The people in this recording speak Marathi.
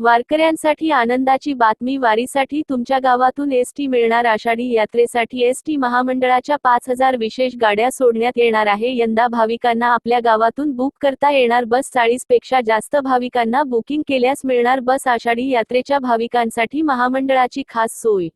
वारकऱ्यांसाठी आनंदाची बातमी वारीसाठी तुमच्या गावातून एसटी मिळणार आषाढी यात्रेसाठी एसटी महामंडळाच्या पाच हजार विशेष गाड्या सोडण्यात येणार आहे. यंदा भाविकांना आपल्या गावातून बुक करता येणार बस चाळीसपेक्षा जास्त भाविकांना बुकिंग केल्यास मिळणार बस आषाढी यात्रेच्या भाविकांसाठी महामंडळाची खास सोय.